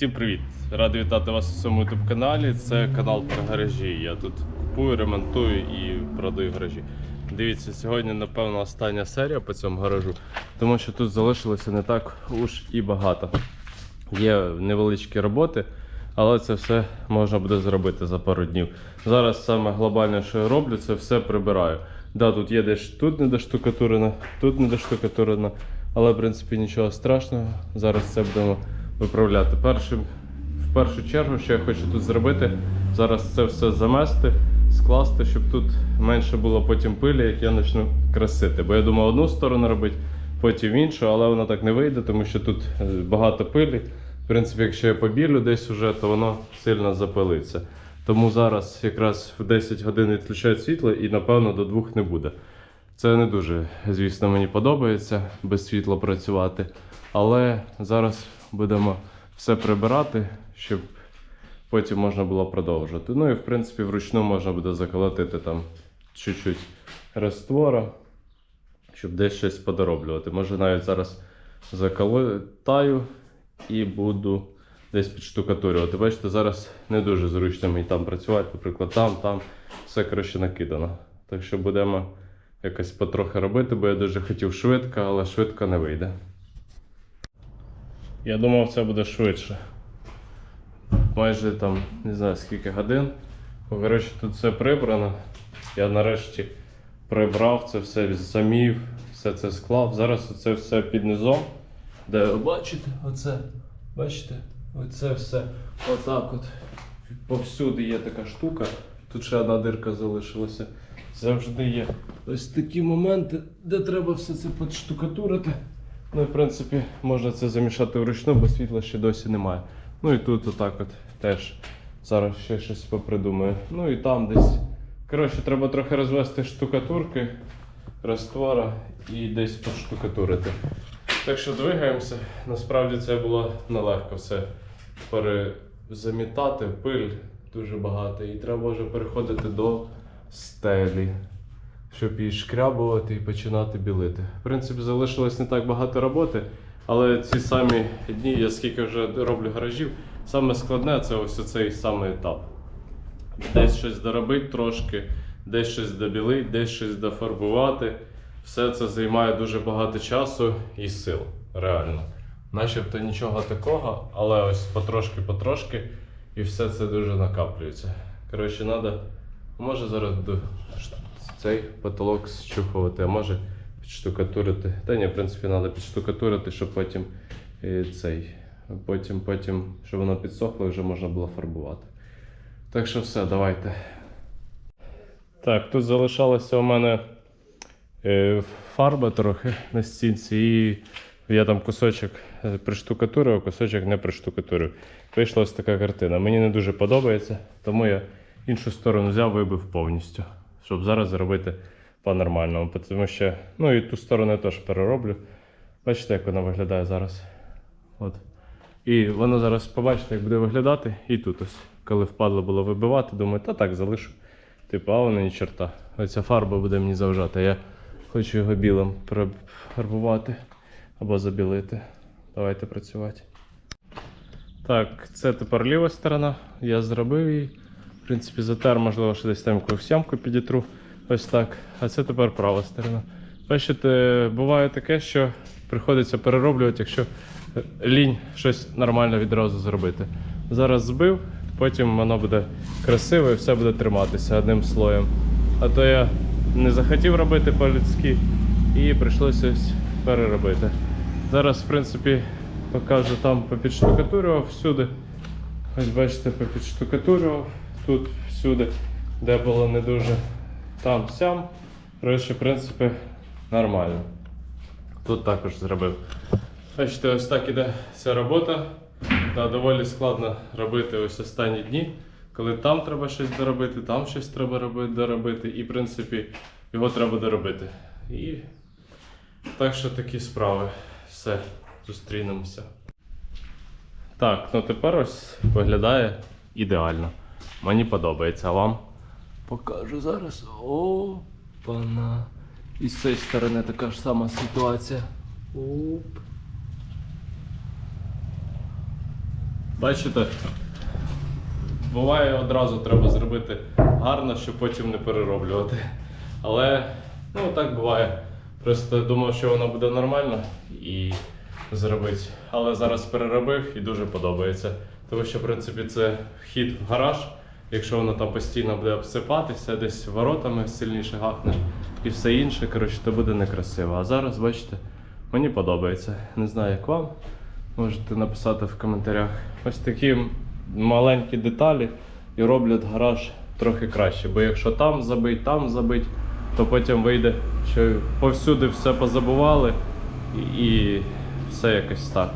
Всім привіт! Радий вітати вас у своєму youtube каналі. Це канал про гаражі. Я тут купую, ремонтую і продаю гаражі. Дивіться, сьогодні, напевно, остання серія по цьому гаражу, тому що тут залишилося не так уж і багато. Є невеличкі роботи, але це все можна буде зробити за пару днів. Зараз саме глобальне, що я роблю, це все прибираю. Да, тут є десь тут не доштукатурено, тут не доштукатурено, але в принципі нічого страшного. Зараз це будемо виправляти. Першим, в першу чергу, що я хочу тут зробити, зараз це все замести, скласти, щоб тут менше було потім пилі, як я почну красити. Бо я думав одну сторону робити, потім іншу, але воно так не вийде, тому що тут е, багато пилі. В принципі, якщо я побілю десь уже, то воно сильно запилиться. Тому зараз якраз в 10 годин відключають світло і напевно до двох не буде. Це не дуже, звісно, мені подобається без світла працювати. Але зараз будемо все прибирати, щоб потім можна було продовжувати. Ну і в принципі вручну можна буде заколотити там чуть-чуть раствора, щоб десь щось подороблювати. Може навіть зараз заколотаю і буду десь підштукатурювати. Бачите, зараз не дуже зручно мені там працювати, наприклад, там, там все краще накидано. Так що будемо якось потрохи робити, бо я дуже хотів швидко, але швидко не вийде. Я думав, це буде швидше. Майже там не знаю скільки годин. Бо, Коротше, тут все прибрано. Я нарешті прибрав це все, замів, все це склав. Зараз це все під низом. Де ви бачите, оце, бачите, оце все отак от. Повсюди є така штука. Тут ще одна дирка залишилася. Завжди є ось такі моменти, де треба все це підштукатурити. Ну і в принципі можна це замішати вручну, бо світла ще досі немає. Ну і тут отак от теж зараз ще щось попридумаю. Ну і там десь. Коротше, треба трохи розвести штукатурки, раствора і десь поштукатурити. Так що двигаємося. Насправді це було нелегко все перезамітати, пиль дуже багато. І треба вже переходити до стелі, щоб її шкрябувати і починати білити. В принципі, залишилось не так багато роботи, але ці самі дні, я скільки вже роблю гаражів, саме складне це ось цей самий етап. Десь щось доробити трошки, десь щось добілити, десь щось дофарбувати. Все це займає дуже багато часу і сил, реально. Начебто нічого такого, але ось потрошки-потрошки, і все це дуже накаплюється. Коротше, треба, може зараз до цей потолок зчухувати, а може підштукатурити. Та ні, в принципі, треба підштукатурити, щоб потім е, цей, потім, потім, щоб воно підсохло і вже можна було фарбувати. Так що все, давайте. Так, тут залишалося у мене е, фарба трохи на стінці, і я там кусочок е, приштукатурив, а кусочок не приштукатурив. Вийшла ось така картина. Мені не дуже подобається, тому я іншу сторону взяв, вибив повністю, щоб зараз зробити по-нормальному. Тому що, ну і ту сторону я теж перероблю. Бачите, як вона виглядає зараз. От. І воно зараз побачите, як буде виглядати. І тут ось, коли впадло було вибивати, думаю, та так залишу. Типу, а воно ні чорта. Оця фарба буде мені заважати. Я хочу його білим профарбувати або забілити. Давайте працювати. Так, це тепер ліва сторона. Я зробив її. Принципі, затер, можливо, що десь там якусь сямку підітру. Ось так. А це тепер права сторона. Бачите, буває таке, що приходиться перероблювати, якщо лінь щось нормально відразу зробити. Зараз збив, потім воно буде красиво і все буде триматися одним слоєм. А то я не захотів робити по-людськи і прийшлося переробити. Зараз, в принципі, покажу там попідштукатурював всюди. Ось бачите, попідштукатурював тут всюди, де було не дуже там сям. Коротше, в принципі, нормально. Тут також зробив. Бачите, ось так іде ця робота. Да, доволі складно робити ось останні дні, коли там треба щось доробити, там щось треба робити, доробити, і в принципі його треба доробити. І так що такі справи. Все, зустрінемося. Так, ну тепер ось виглядає ідеально. Мені подобається, а вам? Покажу зараз. О, пана. І з цієї сторони така ж сама ситуація. Оп. Бачите? Буває одразу треба зробити гарно, щоб потім не перероблювати. Але ну так буває. Просто думав, що воно буде нормально і зробити. Але зараз переробив і дуже подобається. Тому що, в принципі, це вхід в гараж. Якщо воно там постійно буде обсипатися, десь воротами сильніше гахнеш і все інше, коротше, то буде некрасиво. А зараз, бачите, мені подобається. Не знаю, як вам. Можете написати в коментарях. Ось такі маленькі деталі і роблять гараж трохи краще. Бо якщо там забить, там забить, то потім вийде, що повсюди все позабували і все якось так.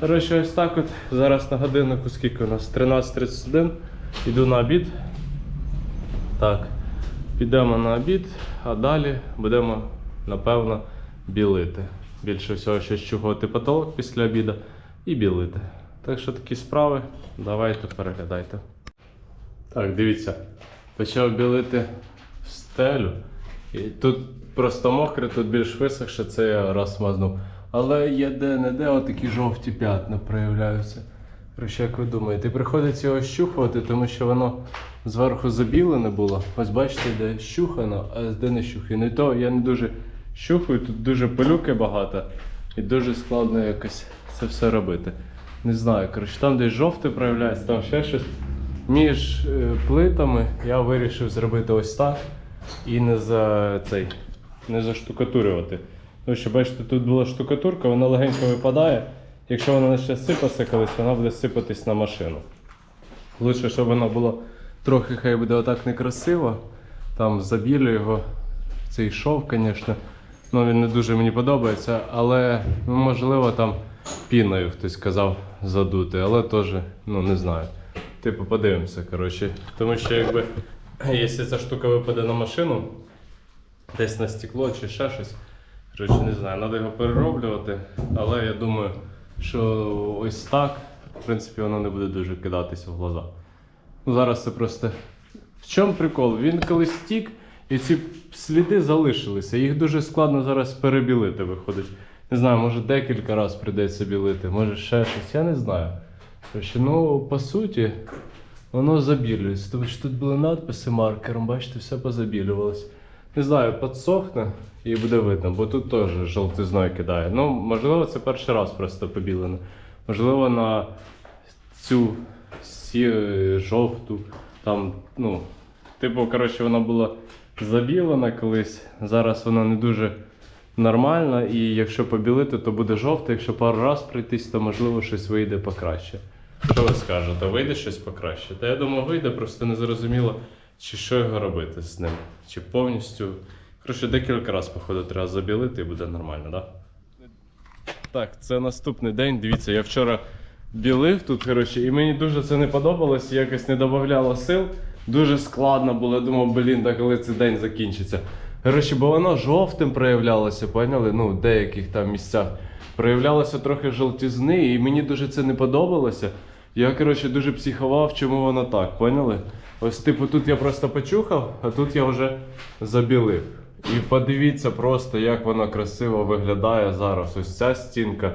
Коротше, ось так от. Зараз на годиннику скільки у нас? 13.31. Іду на обід. Так, підемо на обід, а далі будемо, напевно, білити. Більше всього, ще щухувати потолок після обіду і білити. Так що такі справи, давайте переглядайте. Так, дивіться, почав білити стелю. І тут просто мокре, тут більш висохше, це я раз мазнув. Але є де-не-де отакі жовті п'ятна проявляються. Короче, як ви думаєте, приходиться його щухувати, тому що воно зверху забілене було. Ось бачите, де щухано, а де не щухано. І то я не дуже щухаю, тут дуже пилюки багато і дуже складно якось це все робити. Не знаю, коротше, там десь жовте проявляється, там ще щось. Між е, плитами я вирішив зробити ось так і не за цей, не заштукатурювати. Тому що бачите, тут була штукатурка, вона легенько випадає. Якщо вона почне сипатися колись, вона буде сипатись на машину. Лучше, щоб вона була трохи хай буде отак некрасиво. Там забілю його. Цей шов, звісно. Ну, він не дуже мені подобається, але ну, можливо там піною хтось казав задути, але теж ну, не знаю. Типу, подивимося, коротше. Тому що якби якщо ця штука випаде на машину, десь на стекло чи ще щось. Коротше, не знаю, треба його перероблювати, але я думаю, що ось так, в принципі, воно не буде дуже кидатися в глаза. Ну, зараз це просто. В чому прикол? Він колись стік, і ці сліди залишилися. Їх дуже складно зараз перебілити, виходить. Не знаю, може декілька разів прийдеться білити, може ще щось, я не знаю. Коротше, ну, по суті, воно забілюється. Тому що тут були надписи маркером, бачите, все позабілювалось. Не знаю, підсохне і буде видно, бо тут теж жовтизною кидає. Ну, можливо, це перший раз просто побілено. Можливо, на цю сі... жовту, там, ну, типу, коротше, вона була забілена колись. Зараз вона не дуже нормальна, і якщо побілити, то буде жовта. Якщо пару раз пройтись, то можливо щось вийде покраще. Що ви скажете, вийде щось покраще? Та я думаю, вийде, просто не зрозуміло, чи що його робити з ним. Чи повністю. Коротше, декілька разів, походу, треба забілити і буде нормально, так? Да? Так, це наступний день. Дивіться, я вчора білив тут, коротше, і мені дуже це не подобалось, якось не додавало сил. Дуже складно було. Я думав, блін, та коли цей день закінчиться. Коротше, бо воно жовтим проявлялося, поняли? Ну, в деяких там місцях. Проявлялося трохи жовтізни, і мені дуже це не подобалося. Я, коротше, дуже психував, чому воно так, поняли? Ось, типу, тут я просто почухав, а тут я вже забілив. І подивіться просто, як воно красиво виглядає зараз. Ось ця стінка.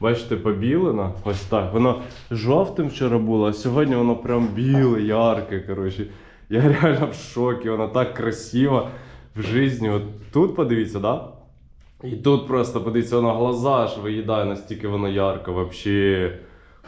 Бачите, побілена. Ось так. Воно жовтим вчора було, а сьогодні воно прям біле, ярке. Коротше. Я реально в шокі, воно так красиво в житті. От тут подивіться, да? І тут просто подивіться, воно глаза аж виїдає, настільки воно ярко. Вообще.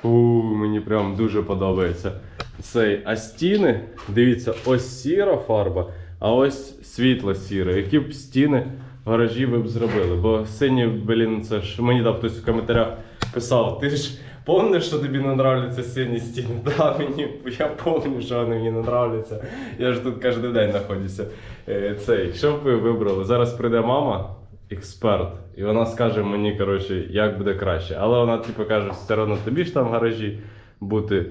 У, мені прям дуже подобається. Цей. А стіни, дивіться, ось сіра фарба, а ось світло сіра. Які б стіни в гаражі ви б зробили? Бо сині, блін, це ж мені там хтось в коментарях писав, ти ж помниш, що тобі не нравляться сині стіни? Да, мені я пам'ятаю, що вони мені не нравляться. Я ж тут кожен день знаходжуся. Е, Цей, що б ви вибрали? Зараз прийде мама експерт, і вона скаже мені, коротше, як буде краще. Але вона, типу, каже, все одно тобі ж там в гаражі бути.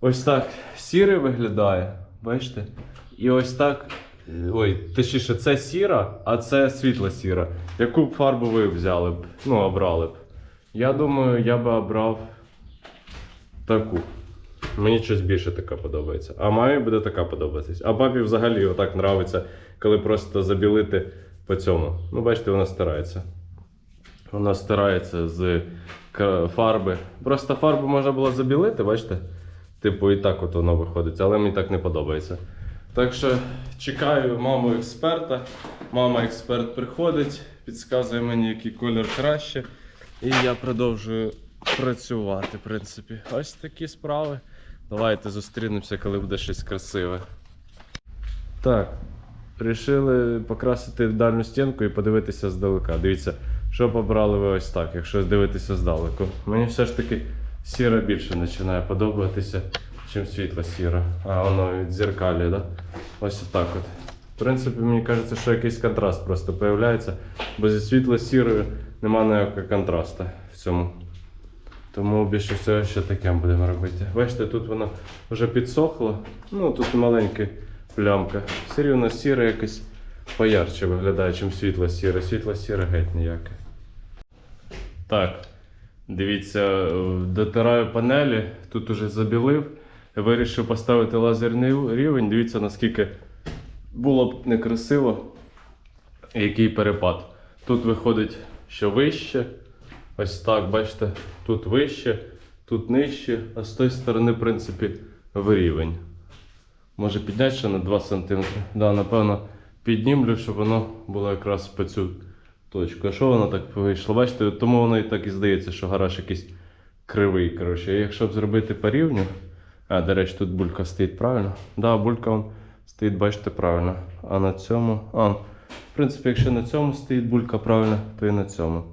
Ось так сірий виглядає, бачите? І ось так. Ой, точніше, це сіра, а це світла сіра. Яку б фарбу ви взяли б? Ну, обрали б. Я думаю, я би обрав таку. Мені щось більше така подобається. А мамі буде така подобатись. А папі взагалі отак нравиться, коли просто забілити по цьому. Ну, бачите, вона старається. Воно стирається з фарби. Просто фарбу можна було забілити, бачите? Типу, і так от воно виходить, але мені так не подобається. Так що чекаю маму експерта. Мама експерт приходить, підказує мені, який колір краще. І я продовжую працювати, в принципі. Ось такі справи. Давайте зустрінемося, коли буде щось красиве. Так, Рішили покрасити дальню стінку і подивитися здалека. Дивіться, що побрали ви ось так, якщо дивитися здалеку. Мені все ж таки сіра більше починає подобатися, чим світло сіра. А воно від зеркалі, да? Ось так от. В принципі, мені кажеться, що якийсь контраст просто появляється, бо зі світло сірою немає ніякого контрасту в цьому. Тому більше всього ще таке будемо робити. Бачите, тут воно вже підсохло. Ну тут маленька плямка. Все рівно сіре якось поярче виглядає, чим світло сіре. Світло сіре геть ніяке. Так, дивіться, дотираю панелі, тут уже забілив. Вирішив поставити лазерний рівень. Дивіться, наскільки було б некрасиво, який перепад. Тут виходить, що вище. Ось так, бачите, тут вище, тут нижче, а з тої сторони, в принципі, в рівень. Може підняти ще на 2 см. Да, напевно, піднімлю, щоб воно було якраз по цю точку. А що воно так вийшло? Бачите, тому воно і так і здається, що гараж якийсь кривий. Коротше. Якщо б зробити по рівню. А, до речі, тут булька стоїть правильно. Да, булька вон стоїть, бачите, правильно. А на цьому. А, в принципі, якщо на цьому стоїть булька правильно, то і на цьому.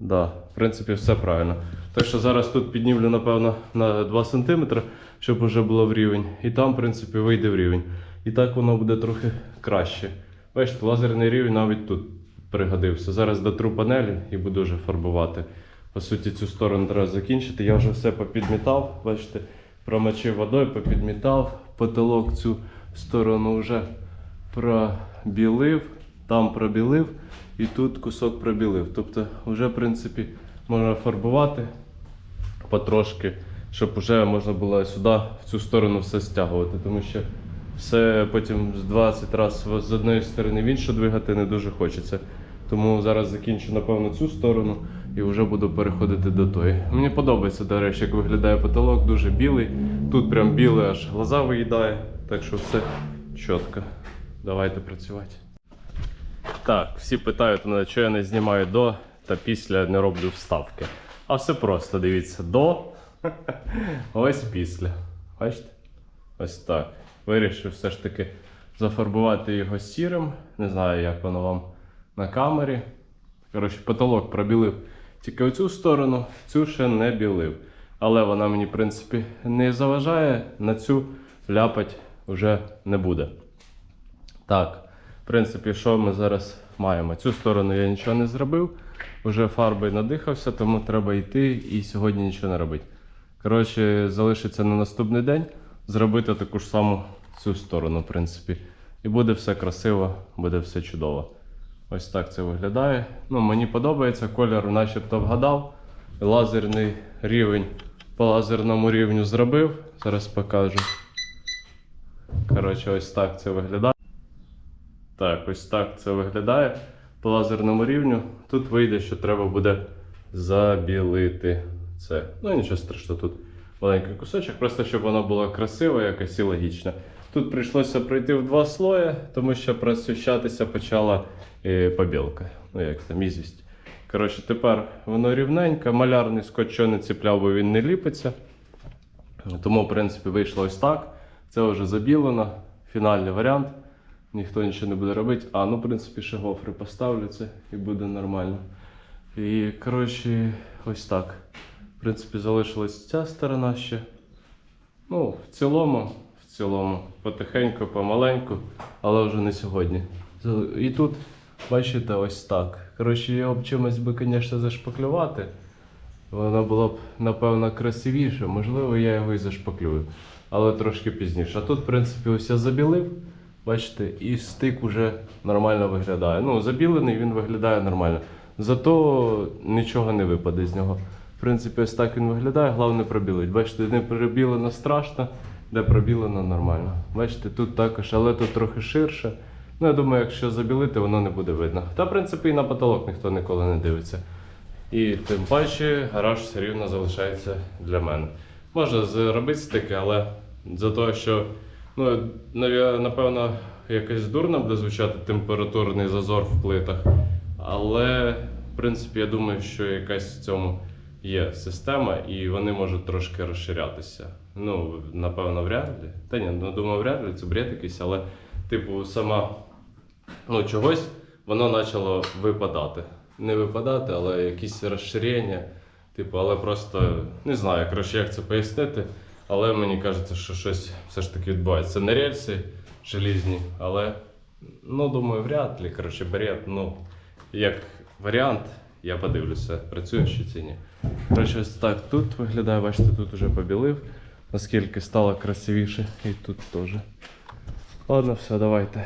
Да, в принципі, все правильно. Так що зараз тут піднімлю, напевно, на 2 см, щоб вже було в рівень. І там, в принципі, вийде в рівень. І так воно буде трохи краще. Бачите, лазерний рівень навіть тут пригодився. Зараз дотру панелі і буду вже фарбувати. По суті, цю сторону треба закінчити. Я вже все попідмітав, бачите, промочив водою, попідмітав, потолок цю сторону вже пробілив, там пробілив і тут кусок пробілив. Тобто, вже, в принципі, можна фарбувати потрошки, щоб вже можна було сюди, в цю сторону все стягувати. Тому що все потім з 20 разів з одної сторони в іншу двигати не дуже хочеться. Тому зараз закінчу, напевно, цю сторону і вже буду переходити до тої. Мені подобається, до речі, як виглядає потолок, дуже білий. Тут прям білий, аж глаза виїдає. Так що все чітко. Давайте працювати. Так, всі питають мене, що я не знімаю до та після не роблю вставки. А все просто, дивіться, до. Ось після. Бачите? Ось так. Вирішив все ж таки зафарбувати його сірим. Не знаю, як воно вам на камері. Коротше, потолок пробілив тільки оцю сторону, цю ще не білив. Але вона мені, в принципі, не заважає, на цю ляпать вже не буде. Так, в принципі, що ми зараз маємо? Цю сторону я нічого не зробив, вже фарбою надихався, тому треба йти і сьогодні нічого не робити. Коротше, залишиться на наступний день зробити таку ж саму цю сторону, в принципі. І буде все красиво, буде все чудово. Ось так це виглядає. Ну, мені подобається, колір начебто вгадав. Лазерний рівень по лазерному рівню зробив. Зараз покажу. Коротше, ось так це виглядає. Так, ось так це виглядає по лазерному рівню. Тут вийде, що треба буде забілити це. Ну нічого страшного, тут маленький кусочок, просто щоб воно було красиво якось і логічно. Тут прийшлося пройти в два слої, тому що просвіщатися почала е, побілка. Ну як там, ізвість. Коротше, тепер воно рівненько, малярний скотч не ціпляв, бо він не ліпиться. Тому, в принципі, вийшло ось так. Це вже забілено. Фінальний варіант. Ніхто нічого не буде робити. А, ну, в принципі, ще гофри поставлю це і буде нормально. І, коротше, ось так. В принципі, залишилась ця сторона ще. Ну, в цілому, в цілому, потихеньку, помаленьку, але вже не сьогодні. І тут, бачите, ось так. Коротше, його б чимось би, звісно, зашпаклювати. Воно було б, напевно, красивіше. Можливо, я його і зашпаклюю, але трошки пізніше. А тут, в принципі, ось я забілив. Бачите, і стик уже нормально виглядає. Ну, забілений він виглядає нормально. Зато нічого не випаде з нього. В принципі, ось так він виглядає, головне пробілить. Бачите, не пробілено страшно, де пробілено нормально. Бачите, тут також, але тут трохи ширше. Ну, я думаю, якщо забілити, воно не буде видно. Та, в принципі, і на потолок ніхто ніколи не дивиться. І тим паче гараж все рівно залишається для мене. Можна зробити стики, але за те, що ну, напевно, якось дурно буде звучати температурний зазор в плитах. Але, в принципі, я думаю, що якась в цьому є система, і вони можуть трошки розширятися. Ну, напевно, вряд ли. Та ні, ну думаю, вряд ли, це бред якийсь, але, типу, сама ну, чогось воно почало випадати. Не випадати, але якісь розширення. Типу, але просто не знаю, коротше, як це пояснити. Але мені кажеться, що щось все ж таки відбувається. Це не рельси желізні, але ну, думаю, вряд ли. Коротше, бред. Ну, як варіант, я подивлюся, працює ще чи ні. Коротше, ось так тут виглядає, бачите, тут вже побілив, наскільки стало красивіше, і тут теж. Ладно, все, давайте.